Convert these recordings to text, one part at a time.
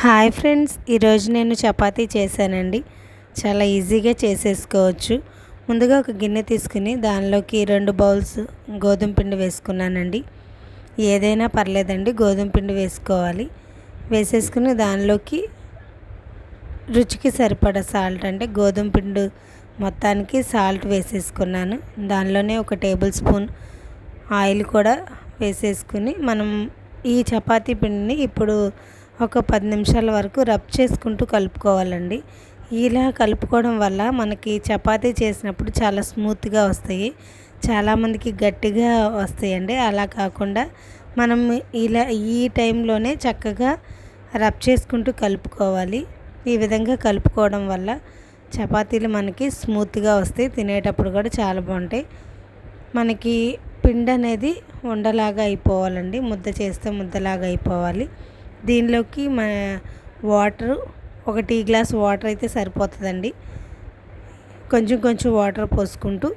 Hi friends ఈరోజు నేను చపాతీ చేశానండి. చాలా ఈజీగా చేసేసుకోవచ్చు. ముందుగా ఒక గిన్నె తీసుకుని దానిలోకి రెండు బౌల్స్ గోధుమ పిండి వేసుకున్నానండి. ఏదైనా పర్లేదండి గోధుమ పిండి వేసుకోవాలి. వేసేసుకుని దానిలోకి రుచికి సరిపడా సాల్ట్ అంటే గోధుమ పిండి మొత్తానికి సాల్ట్ వేసేసుకున్నాను. దానిలోనే ఒక టేబుల్ స్పూన్ ఆయిల్ కూడా వేసేసుకుని మనం ఈ చపాతీ పిండిని ఇప్పుడు ఒక పది నిమిషాల వరకు రబ్ చేసుకుంటూ కలుపుకోవాలండి. ఇలా కలుపుకోవడం వల్ల మనకి చపాతీ చేసినప్పుడు చాలా స్మూత్గా వస్తాయి. చాలామందికి గట్టిగా వస్తాయండి. అలా కాకుండా మనం ఇలా ఈ టైంలోనే చక్కగా రబ్ చేసుకుంటూ కలుపుకోవాలి. ఈ విధంగా కలుపుకోవడం వల్ల చపాతీలు మనకి స్మూత్గా వస్తాయి. తినేటప్పుడు కూడా చాలా బాగుంటాయి. మనకి పిండి అనేది ఉండలాగా అయిపోవాలండి. ముద్ద చేస్తే ముద్దలాగా అయిపోవాలి. దీనిలోకి మన వాటర్ ఒక టీ గ్లాస్ వాటర్ అయితే సరిపోతుందండి. కొంచెం కొంచెం వాటర్ పోసుకుంటూ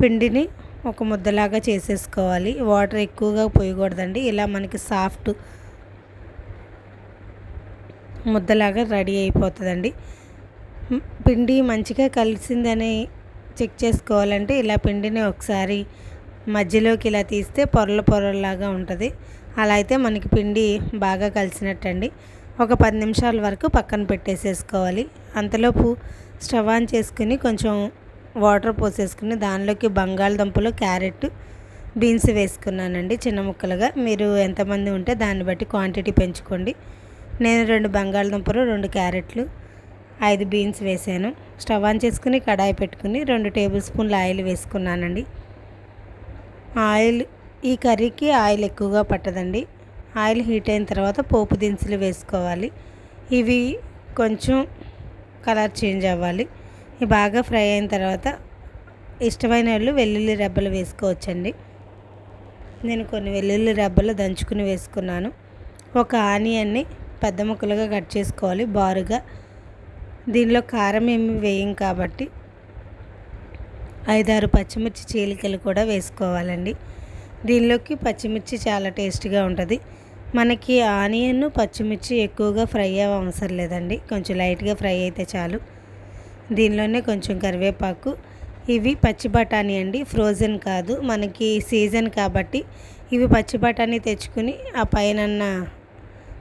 పిండిని ఒక ముద్దలాగా చేసేసుకోవాలి. వాటర్ ఎక్కువగా పోయకూడదండి. ఇలా మనకి సాఫ్ట్ ముద్దలాగా రెడీ అయిపోతుందండి. పిండి మంచిగా కలిసిందని చెక్ చేసుకోవాలంటే ఇలా పిండిని ఒకసారి మధ్యలోకి ఇలా తీస్తే పొరల పొరలాగా ఉంటుంది. అలా అయితే మనకి పిండి బాగా కలిసినట్టండి. ఒక పది నిమిషాల వరకు పక్కన పెట్టేసేసుకోవాలి. అంతలోపు స్టవ్ ఆన్ చేసుకుని కొంచెం వాటర్ పోసేసుకుని దానిలోకి బంగాళదుంపలు క్యారెట్ బీన్స్ వేసుకున్నానండి చిన్న ముక్కలుగా. మీరు ఎంతమంది ఉంటే దాన్ని బట్టి క్వాంటిటీ పెంచుకోండి. నేను రెండు బంగాళదుంపలు రెండు క్యారెట్లు ఐదు బీన్స్ వేసాను. స్టవ్ ఆన్ చేసుకుని కడాయి పెట్టుకుని రెండు టేబుల్ స్పూన్ల ఆయిల్ వేసుకున్నానండి. ఆయిల్ ఈ కర్రీకి ఆయిల్ ఎక్కువగా పట్టదండి. ఆయిల్ హీట్ అయిన తర్వాత పోపు దినుసులు వేసుకోవాలి. ఇవి కొంచెం కలర్ చేంజ్ అవ్వాలి. ఇవి బాగా ఫ్రై అయిన తర్వాత ఇష్టమైన వాళ్ళు వెల్లుల్లి రెబ్బలు వేసుకోవచ్చండి. నేను కొన్ని వెల్లుల్లి రెబ్బలు దంచుకుని వేసుకున్నాను. ఒక ఆనియన్ని పెద్ద ముక్కలుగా కట్ చేసుకోవాలి బారుగా. దీనిలో కారం ఏమి వేయం కాబట్టి ఐదారు పచ్చిమిర్చి చీలికలు కూడా వేసుకోవాలండి. దీనిలోకి పచ్చిమిర్చి చాలా టేస్టీగా ఉంటుంది. మనకి ఆనియన్ పచ్చిమిర్చి ఎక్కువగా ఫ్రై అవ్వ అవసరం లేదండి. కొంచెం లైట్గా ఫ్రై అయితే చాలు. దీనిలోనే కొంచెం కరివేపాకు. ఇవి పచ్చి బఠానీ అండి. ఫ్రోజన్ కాదు. మనకి సీజన్ కాబట్టి ఇవి పచ్చి బఠానీ తెచ్చుకుని ఆ పైన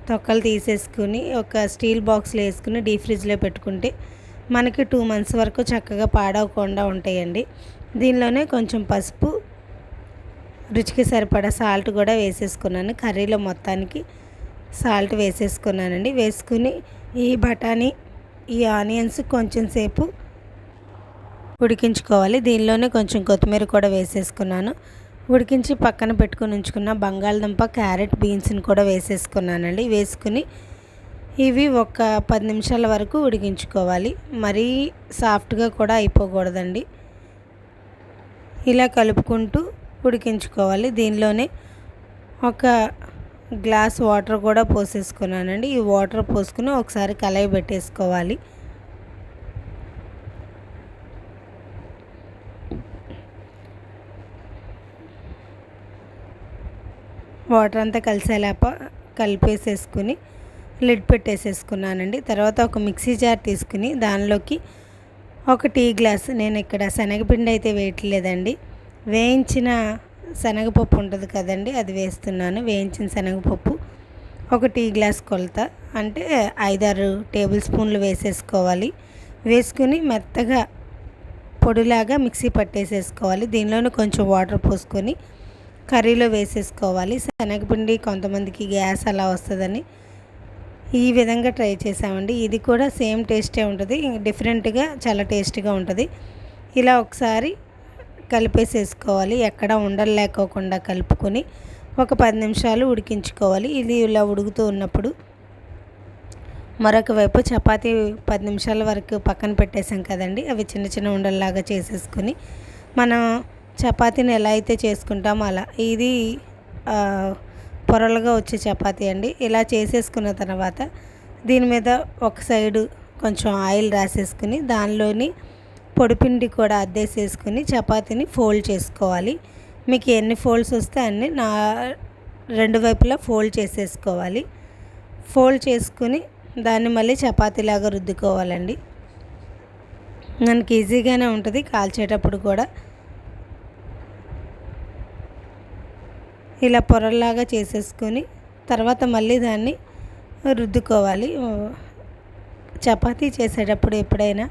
తొక్కలు తీసేసుకుని ఒక స్టీల్ బాక్స్లో వేసుకుని డీ ఫ్రిడ్జ్లో పెట్టుకుంటే మనకి టూ మంత్స్ వరకు చక్కగా పాడవకుండా ఉంటాయండి. దీనిలోనే కొంచెం పసుపు రుచికి సరిపడా సాల్ట్ కూడా వేసేసుకున్నాను. కర్రీలో మొత్తానికి సాల్ట్ వేసేసుకున్నానండి. వేసుకుని ఈ బఠానీ ఈ ఆనియన్స్ కొంచెం సేపు ఉడికించుకోవాలి. దీనిలోనే కొంచెం కొత్తిమీర కూడా వేసేసుకున్నాను. ఉడికించి పక్కన పెట్టుకుని ఉంచుకున్న బంగాళదుంప క్యారెట్ బీన్స్ని కూడా వేసేసుకున్నానండి. వేసుకుని ఇవి ఒక పది నిమిషాల వరకు ఉడికించుకోవాలి. మరీ సాఫ్ట్గా కూడా అయిపోకూడదండి. ఇలా కలుపుకుంటూ ఉడికించుకోవాలి. దీనిలోనే ఒక గ్లాస్ వాటర్ కూడా పోసేసుకున్నానండి. ఈ వాటర్ పోసుకుని ఒకసారి కలయి పెట్టేసుకోవాలి. వాటర్ అంతా కలిసేలాప కలిపేసేసుకుని లిడ్ పెట్టేసేసుకున్నానండి. తర్వాత ఒక మిక్సీ జార్ తీసుకుని దానిలోకి ఒక టీ గ్లాస్ నేను ఇక్కడ శనగపిండి అయితే వేయట్లేదండి. వేయించిన శనగపప్పు ఉంటుంది కదండి అది వేస్తున్నాను. వేయించిన శనగపప్పు ఒక టీ గ్లాస్ కొలత అంటే ఐదారు టేబుల్ స్పూన్లు వేసేసుకోవాలి. వేసుకుని మెత్తగా పొడిలాగా మిక్సీ పట్టేసేసుకోవాలి. దీనిలోనే కొంచెం వాటర్ పోసుకొని కర్రీలో వేసేసుకోవాలి. శనగపిండి కొంతమందికి గ్యాస్ అలా వస్తుందని ఈ విధంగా ట్రై చేసామండి ఇది కూడా సేమ్ టేస్టే ఉంటుంది డిఫరెంట్గా చాలా టేస్టీగా ఉంటుంది. ఇలా ఒకసారి కలిపేసేసుకోవాలి. ఎక్కడ ఉండలు లేకోకుండా కలుపుకొని ఒక పది నిమిషాలు ఉడికించుకోవాలి. ఇది ఇలా ఉడుకుతూ ఉన్నప్పుడు మరొక వైపు చపాతీ పది నిమిషాల వరకు పక్కన పెట్టేసాం కదండి. అవి చిన్న చిన్న ఉండల్లాగా చేసేసుకొని మనం చపాతీని ఎలా అయితే చేసుకుంటామో అలా. ఇది పొరలుగా వచ్చే చపాతీ అండి. ఇలా చేసేసుకున్న తర్వాత దీని మీద ఒక సైడు కొంచెం ఆయిల్ రాసేసుకుని దానిలోని పొడిపిండి కూడా అద్దేసేసుకుని చపాతీని ఫోల్డ్ చేసుకోవాలి. మీకు ఎన్ని ఫోల్డ్స్ వస్తే అన్ని నా రెండు వైపులా ఫోల్డ్ చేసేసుకోవాలి. ఫోల్డ్ చేసుకుని దాన్ని మళ్ళీ చపాతీలాగా రుద్దుకోవాలండి. మనకి ఈజీగానే ఉంటుంది కాల్చేటప్పుడు కూడా. ఇలా పొరల్లాగా చేసేసుకొని తర్వాత మళ్ళీ దాన్ని రుద్దుకోవాలి. చపాతీ చేసేటప్పుడు ఎప్పుడైనా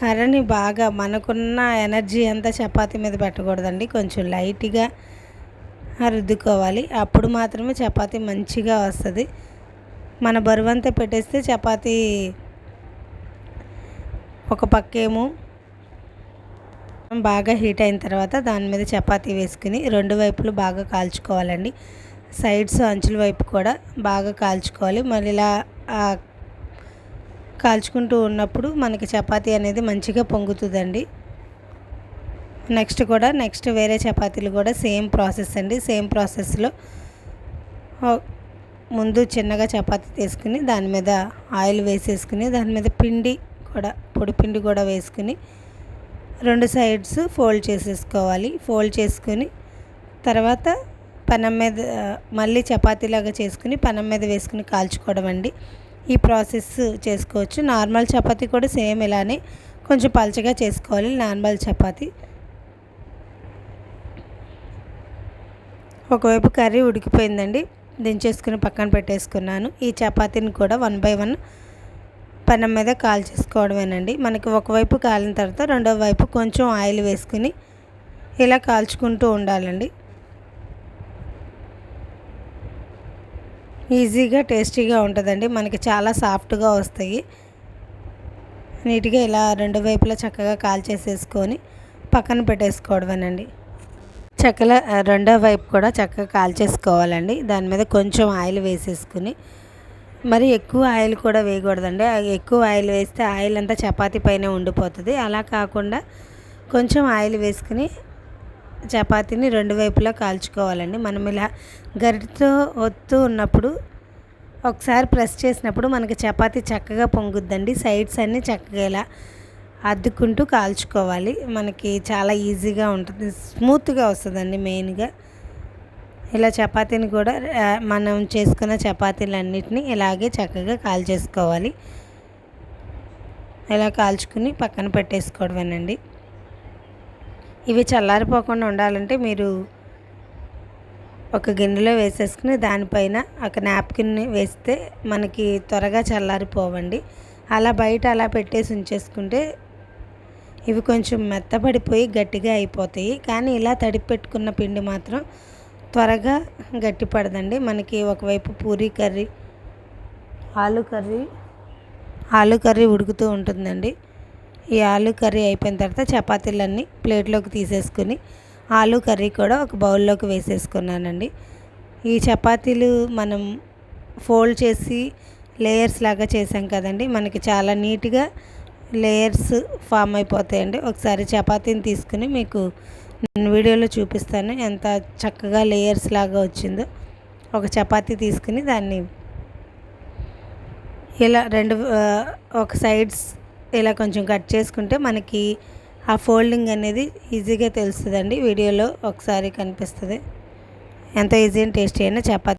కర్రని బాగా మనకున్న ఎనర్జీ అంతా చపాతీ మీద పెట్టకూడదండి. కొంచెం లైట్గా రుద్దుకోవాలి. అప్పుడు మాత్రమే చపాతి మంచిగా వస్తుంది. మన బరువంతా పెట్టేస్తే చపాతీ ఒక పక్కేమో బాగా హీట్ అయిన తర్వాత దాని మీద చపాతీ వేసుకుని రెండు వైపులు బాగా కాల్చుకోవాలండి. సైడ్స్ అంచుల వైపు కూడా బాగా కాల్చుకోవాలి. మళ్ళీ ఇలా కాల్చుకుంటూ ఉన్నప్పుడు మనకి చపాతీ అనేది మంచిగా పొంగుతుందండి. నెక్స్ట్ కూడా నెక్స్ట్ వేరే చపాతీలు కూడా సేమ్ ప్రాసెస్ అండి. సేమ్ ప్రాసెస్లో ముందు చిన్నగా చపాతీ తీసుకుని దాని మీద ఆయిల్ వేసేసుకుని దాని మీద పిండి కూడా పొడి పిండి కూడా వేసుకుని రెండు సైడ్స్ ఫోల్డ్ చేసేసుకోవాలి. ఫోల్డ్ చేసుకుని తర్వాత పనం మీద మళ్ళీ చపాతీలాగా చేసుకుని పనం మీద వేసుకుని కాల్చుకోవడం అండి. ఈ ప్రాసెస్ చేసుకోవచ్చు. నార్మల్ చపాతీ కూడా సేమ్ ఇలానే కొంచెం పలచగా చేసుకోవాలి. నార్మల్ చపాతీ. ఒకవైపు కర్రీ ఉడికిపోయిందండి. దించేసుకుని పక్కన పెట్టేసుకున్నాను. ఈ చపాతీని కూడా వన్ బై వన్ పెనం మీద కాల్ చేసుకోవడమేనండి. మనకి ఒకవైపు కాలిన తర్వాత రెండో వైపు కొంచెం ఆయిల్ వేసుకుని ఇలా కాల్చుకుంటూ ఉండాలండి. ఈజీగా టేస్టీగా ఉంటుందండి. మనకి చాలా సాఫ్ట్గా వస్తాయి. నీట్గా ఇలా రెండు వైపులా చక్కగా కాల్ చేసేసుకొని పక్కన పెట్టేసుకోవడమేనండి. చక్కల రెండో వైపు కూడా చక్కగా కాల్ చేసుకోవాలండి. దాని మీద కొంచెం ఆయిల్ వేసేసుకుని. మరి ఎక్కువ ఆయిల్ కూడా వేయకూడదండి. ఎక్కువ ఆయిల్ వేస్తే ఆయిల్ అంతా చపాతీ పైన ఉండిపోతుంది. అలా కాకుండా కొంచెం ఆయిల్ వేసుకుని చపాతీని రెండు వైపులా కాల్చుకోవాలండి. మనం ఇలా గరిటతో ఒత్తు ఉన్నప్పుడు ఒకసారి ప్రెస్ చేసినప్పుడు మనకి చపాతీ చక్కగా పొంగుద్దండి. సైడ్స్ అన్నీ చక్కగా ఇలా అద్దుకుంటూ కాల్చుకోవాలి. మనకి చాలా ఈజీగా ఉంటుంది. స్మూత్గా వస్తుందండి మెయిన్గా. ఇలా చపాతీని కూడా మనం చేసుకున్న చపాతీలన్నిటిని ఇలాగే చక్కగా కాల్చేసుకోవాలి. ఇలా కాల్చుకుని పక్కన పెట్టేసుకోవడమేనండి. ఇవి చల్లారిపోకుండా ఉండాలంటే మీరు ఒక గిన్నెలో వేసేసుకుని దానిపైన ఒక నాప్కిన్ వేస్తే మనకి త్వరగా చల్లారిపోవండి. అలా బయట అలా పెట్టేసి ఉంచేసుకుంటే ఇవి కొంచెం మెత్తపడిపోయి గట్టిగా అయిపోతాయి. కానీ ఇలా తడిపి పెట్టుకున్న పిండి మాత్రం త్వరగా గట్టి పడదండి. మనకి ఒకవైపు పూరీ కర్రీ ఆలు కర్రీ ఆలు కర్రీ ఉడుకుతూ ఉంటుందండి. ఈ ఆలు కర్రీ అయిపోయిన తర్వాత చపాతీలన్నీ ప్లేట్లోకి తీసేసుకుని ఆలు కర్రీ కూడా ఒక బౌల్లోకి వేసేసుకున్నానండి. ఈ చపాతీలు మనం ఫోల్డ్ చేసి లేయర్స్ లాగా చేసాం కదండి మనకి చాలా నీట్గా లేయర్స్ ఫామ్ అయిపోతాయండి. ఒకసారి చపాతీని తీసుకుని మీకు నేను వీడియోలో చూపిస్తాను ఎంత చక్కగా లేయర్స్ లాగా వచ్చిందో. ఒక చపాతీ తీసుకుని దాన్ని ఇలా రెండు ఒక సైడ్స్ ఇలా కొంచెం కట్ చేసుకుంటే మనకి ఆ ఫోల్డింగ్ అనేది ఈజీగా తెలుస్తుందండి. వీడియోలో ఒకసారి కనిపిస్తుంది. ఎంత ఈజీ అండ్ టేస్టీ అయినా చపాతి